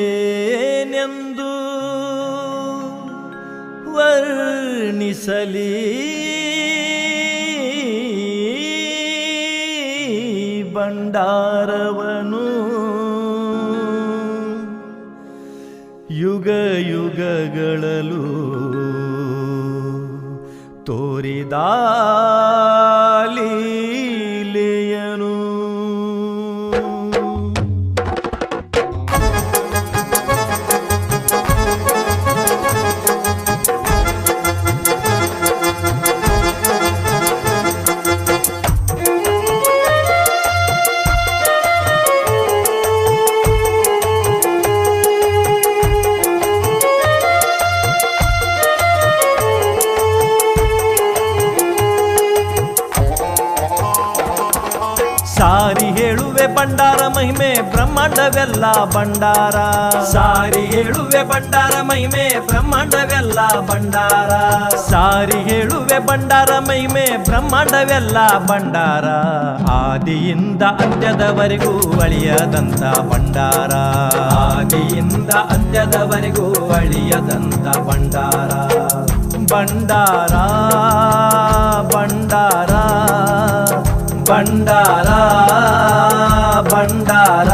ಏನೆಂದು ವರ್ಣಿಸಲಿ? ಭಂಡಾರವನು ಯುಗ ಯುಗಗಳಲು ತೋರಿದಾಲೀಲೆಯನು ಸಾರಿ ಹೇಳುವೆ ಭಂಡಾರ, ಮಹಿಮೆ ಬ್ರಹ್ಮಾಂಡವೆಲ್ಲ ಭಂಡಾರ. ಸಾರಿ ಹೇಳುವೆ ಭಂಡಾರ, ಮಹಿಮೆ ಬ್ರಹ್ಮಾಂಡವೆಲ್ಲ ಭಂಡಾರ. ಸಾರಿ ಹೇಳುವೆ ಭಂಡಾರ, ಮಹಿಮೆ ಬ್ರಹ್ಮಾಂಡವೆಲ್ಲ ಭಂಡಾರ. ಆದಿಯಿಂದ ಅಂತ್ಯದವರೆಗೂ ಅಳಿಯದಂತ ಭಂಡಾರ. ಆದಿಯಿಂದ ಅಂತ್ಯದವರೆಗೂ ಅಳಿಯದಂತ ಭಂಡಾರ. ಭಂಡಾರ ಭಂಡಾರ. ಭಂಡಾರ ಭಂಡಾರ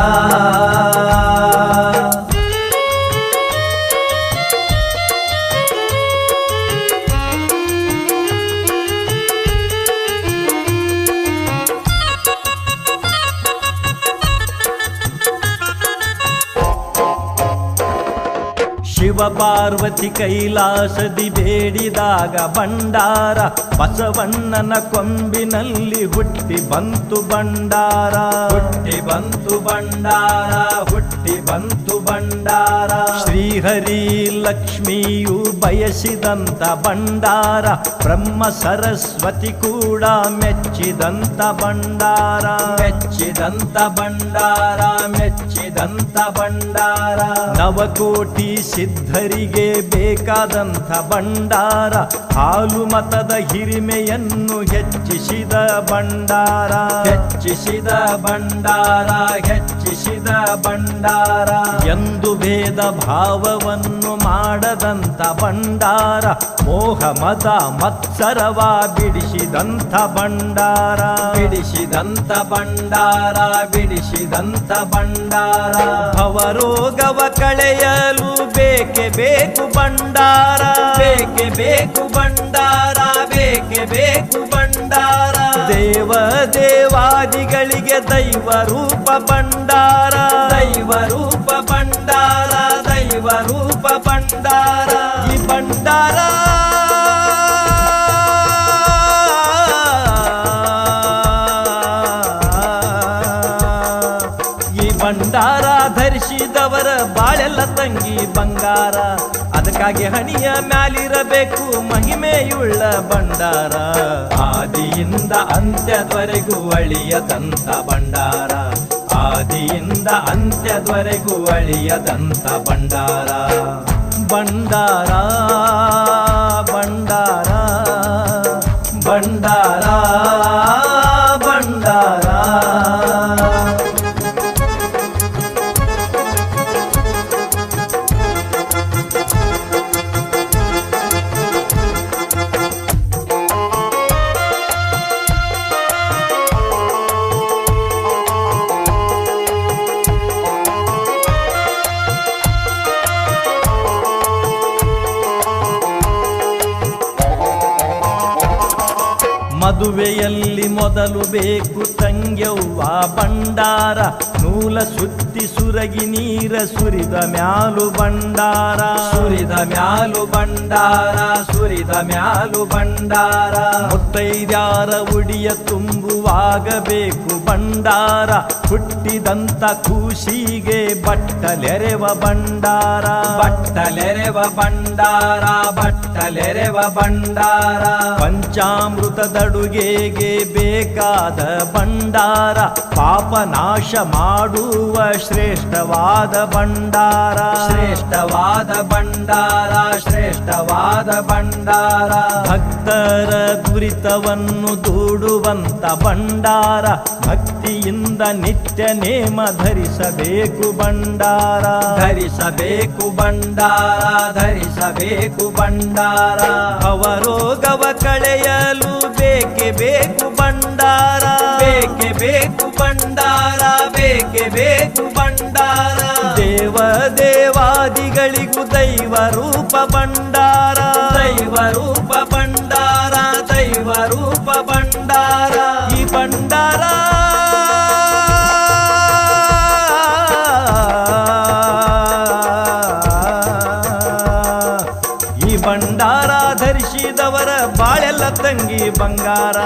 ಶಿವ ಪಾರ್ವತಿ ಕೈಲಾಸದಿ ಬೇಡಿದಾಗ ಭಂಡಾರ ಬಸವಣ್ಣನ ಕೊಂಬಿನಲ್ಲಿ ಹುಟ್ಟಿ ಬಂತು ಭಂಡಾರ. ಹುಟ್ಟಿ ಬಂತು ಭಂಡಾರ, ಹುಟ್ಟಿ ಬಂತು ಭಂಡಾರ. ಶ್ರೀಹರಿ ಲಕ್ಷ್ಮಿಯು ಬಯಸಿದಂತ ಭಂಡಾರ, ಬ್ರಹ್ಮ ಸರಸ್ವತಿ ಕೂಡ ಮೆಚ್ಚಿದಂತ ಭಂಡಾರ. ಮೆಚ್ಚಿದಂತ ಭಂಡಾರ ಮೆಚ್ಚಿದಂತ ಭಂಡಾರ. ನವಕೋಟಿ ಸಿದ್ಧರಿಗೆ ಬೇಕಾದಂಥ ಭಂಡಾರ ಹಾಲು ಮತದ ಹಿರಿಮೆಯನ್ನು ಹೆಚ್ಚಿಸಿದ ಭಂಡಾರ. ಹೆಚ್ಚಿಸಿದ ಭಂಡಾರ ಹೆಚ್ಚಿಸಿದ ಭಂಡಾರ. ಎಂದು ಭೇದ ಭಾವವನ್ನು ಮಾಡದಂತ ಭಂಡಾರ. ಮೋಹ ಮತ ಮತ್ಸರವ ಬಿಡಿಸಿದಂಥ ಭಂಡಾರ. ಬಿಡಿಸಿದಂಥ ಭಂಡಾರ ಬಿಡಿಸಿದಂಥ ಭಂಡಾರ. ಭವರೋಗವ ಕಳೆಯಲು ಬೇಕೆ ಬೇಕು ಭಂಡಾರ. ಬೇಕೆ ಬೇಕು ಭಂಡಾರ, ಬೇಕೆ ಬೇಕು ಭಂಡಾರ. ದೇವ ದೇವಾದಿಗಳಿಗೆ ದೈವ ರೂಪ ಭಂಡಾರ. ದೈವ ರೂಪ ಭಂಡಾರ, ದೈವ ರೂಪ ಭಂಡಾರ. ಈ ಭಂಡಾರ ಈ ಭಂಡಾರ ಧರಿಸಿದವರ ಬಾಳೆಲ್ಲ ತಂಗಿ ಬಂಗಾರ. ಅದಕ್ಕಾಗಿ ಹಣಿಯ ಮ್ಯಾಲಿರಬೇಕು ಮಹಿಮೆಯುಳ್ಳ ಭಂಡಾರ. ಆದಿಯಿಂದ ಅಂತ್ಯದವರೆಗೂ ಅಳಿಯದಂತ ಭಂಡಾರ. ಆದಿಯಿಂದ ಅಂತ್ಯದವರೆಗೂ ಅಳಿಯ ದಂತ ಭಂಡಾರ. ಭಂಡಾರ ಭಂಡಾರ. ಮದುವೆಯಲ್ಲಿ ಮೊದಲು ಬೇಕು ತಂಗ್ಯವ್ವ ಭಂಡಾರ ನೂಲ ಸುತ್ತಿ ಸುರಗಿ ನೀರ ಸುರಿದ ಮ್ಯಾಲು ಭಂಡಾರ. ಸುರಿದ ಮ್ಯಾಲು ಭಂಡಾರ ಸುರಿದ ಮ್ಯಾಲು ಭಂಡಾರ. ಮುತ್ತೈದ್ಯಾರ ಉಡಿಯ ತುಂಬುವಾಗಬೇಕು ಭಂಡಾರ. ಹುಟ್ಟಿದಂತ ಖುಷಿಗೆ ಬಟ್ಟಲೆರೆವ ಭಂಡಾರ. ಬಟ್ಟಲೆರೆವ ಭಂಡಾರ ಬಟ್ಟಲೆರೆವ ಭಂಡಾರ. ಶ್ರೇಷ್ಠವಾದ ಭಂಡಾರ. ಶ್ರೇಷ್ಠವಾದ ಭಂಡಾರ ಶ್ರೇಷ್ಠವಾದ ಭಂಡಾರ. ಭಕ್ತರ ದುರಿತವನ್ನು ದೂಡುವಂತ ಭಂಡಾರ. ಭಕ್ತಿಯಿಂದ ನಿತ್ಯ ನೇಮ ಧರಿಸಬೇಕು ಭಂಡಾರ. ಧರಿಸಬೇಕು ಭಂಡಾರ ಧರಿಸಬೇಕು ಭಂಡಾರ. ಅವರೋಗವ ಕಳೆಯಲು ಬೇಕೆ ಭಂಡಾರ. ದೇವ ದೇವಾದಿಗಳಿಗೂ ದೈವ ರೂಪ ಭಂಡಾರ. ದೈವ ರೂಪ ಭಂಡಾರ ದೈವ ರೂಪ ಭಂಡಾರ. ಈ ಭಂಡಾರ ಬಂಗಾರ.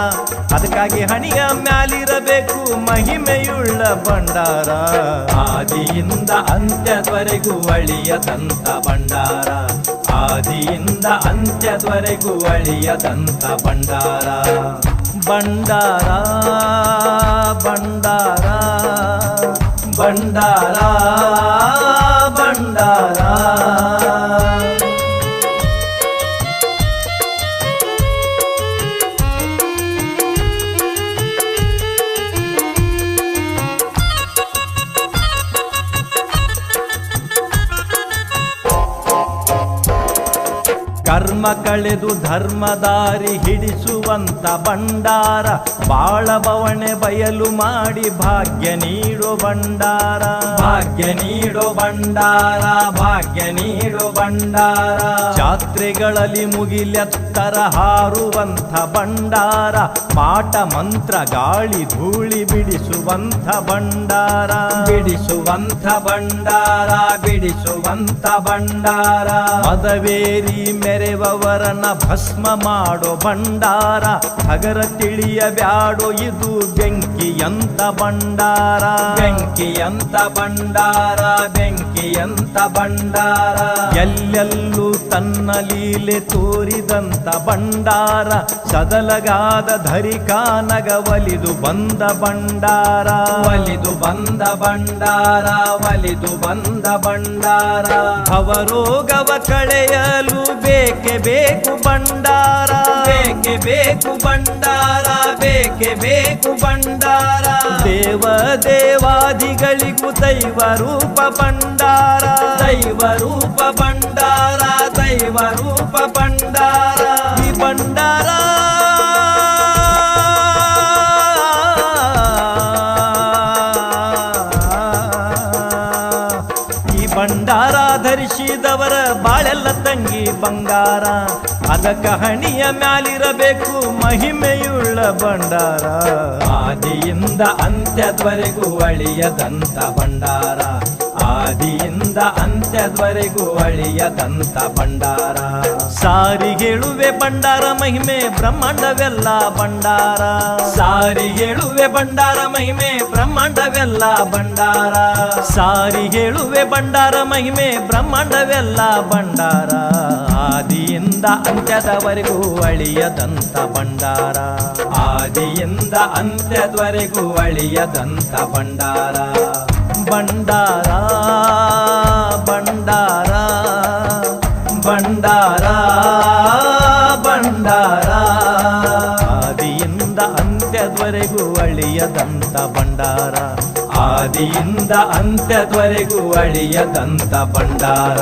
ಅದಕ್ಕಾಗಿ ಹಣಿಯ ಮ್ಯಾಲಿರಬೇಕು, ಮಹಿಮೆಯುಳ್ಳ ಭಂಡಾರ. ಆದಿಯಿಂದ ಅಂತ್ಯದವರೆಗೂ ಅಳಿಯದಂತ ಭಂಡಾರ. ಆದಿಯಿಂದ ಅಂತ್ಯದವರೆಗೂ ಅಳಿಯದಂತ ಭಂಡಾರ ಭಂಡಾರ. ಭಂಡಾರ ಭಂಡಾರ ಭಂಡಾರ. ಕರ್ಮ ಕಳೆದು ಧರ್ಮದಾರಿ ಹಿಡಿಸುವಂತ ಭಂಡಾರ ಬಾಳಬವಣೆ ಬಯಲು ಮಾಡಿ ಭಾಗ್ಯ ನೀಡೋ ಭಂಡಾರ. ಭಾಗ್ಯ ನೀಡೋ ಭಂಡಾರ, ಭಾಗ್ಯ ನೀಡೋ ಭಂಡಾರ. ಜಾತ್ರೆಗಳಲ್ಲಿ ಮುಗಿಲೆತ್ತರ ಹಾರುವಂಥ ಭಂಡಾರ. ಪಾಠ, ಮಂತ್ರ, ಗಾಳಿ, ಧೂಳಿ ಬಿಡಿಸುವಂಥ ಭಂಡಾರ. ಬಿಡಿಸುವಂಥ ಭಂಡಾರ ಬಿಡಿಸುವಂಥ ಭಂಡಾರ. ಮದವೇರಿ ಮೆರೆವರನ್ನ ಭಸ್ಮ ಮಾಡೋ ಭಂಡಾರ. ಹಗರ ತಿಳಿಯ ಬ್ಯಾಡೋ ಇದು ಬೆಂಕಿಯಂತ ಭಂಡಾರ. ಬೆಂಕಿಯಂತ ಭಂಡಾರ ಬೆಂಕಿಯಂತ ಭಂಡಾರ. ಎಲ್ಲೆಲ್ಲೂ ತನ್ನ ಲೀಲೆ ತೋರಿದಂತ ಭಂಡಾರ ಸದಲಗಾದ ಧರಿಕಾನಗ ಒಲಿದು ಬಂದ ಭಂಡಾರ. ಒಲಿದು ಬಂದ ಭಂಡಾರ ಒಲಿದು ಬಂದ ಭಂಡಾರ. ಅವರೋಗವ ಕಳೆಯಲು ಬೇಕೆ ಬೇಕು ಭಂಡಾರ. ಬೇಕೆ ಬೇಕು ಭಂಡಾರ ಬೇಕೆ ಬೇಕು ಭಂಡಾರ. ದೇವ ದೇವಾದಿಗಳಿಗೂ ದೈವ ರೂಪ ಭಂಡಾರ. ದೈವ ರೂಪ ಭಂಡಾರ ದೈವ ರೂಪ ಭಂಡಾರ ಈ ಭಂಡಾರ ಈ ಭಂಡಾರ ಧರಿಸಿದವರ ಬಾಳೆಲ್ಲ ತಂಗಿ ಬಂಗಾರ ಅದಕ್ಕ ಕಹಣಿಯ ಮ್ಯಾಲಿರಬೇಕು, ಮಹಿಮೆಯುಳ್ಳ ಭಂಡಾರ. ಆದಿಯಿಂದ ಅಂತ್ಯದವರೆಗೂ ಅಳಿಯದಂತ ಭಂಡಾರ. ಆದಿಯಿಂದ ಅಂತ್ಯದವರೆಗೂ ಅಳಿಯದಂತ ಭಂಡಾರ. ಸಾರಿ ಹೇಳುವೆ ಭಂಡಾರ, ಮಹಿಮೆ ಬ್ರಹ್ಮಾಂಡವೆಲ್ಲ ಭಂಡಾರ. ಸಾರಿ ಹೇಳುವೆ ಭಂಡಾರ, ಮಹಿಮೆ ಬ್ರಹ್ಮಾಂಡವೆಲ್ಲ ಭಂಡಾರ. ಸಾರಿ ಹೇಳುವೆ ಭಂಡಾರ, ಮಹಿಮೆ ಬ್ರಹ್ಮಾಂಡವೆಲ್ಲ ಭಂಡಾರ. ಆದಿಯಿಂದ ಅಂತ್ಯದವರೆಗೂ ಅಳಿಯದಂತ ಭಂಡಾರ. ಆದಿಯಿಂದ ಅಂತ್ಯದವರೆಗೂ ಅಳಿಯದಂತ ಭಂಡಾರ. ಭಂಡಾರ ಭಂಡಾರ ಭಂಡಾರ ಭಂಡಾರ. ಆದಿಯಿಂದ ಅಂತ್ಯದವರೆಗೂ ಅಳಿಯದಂತ ಭಂಡಾರ. ಆದಿಯಿಂದ ಅಂತ್ಯದವರೆಗೂ ಅಳಿಯದಂತ ಭಂಡಾರ.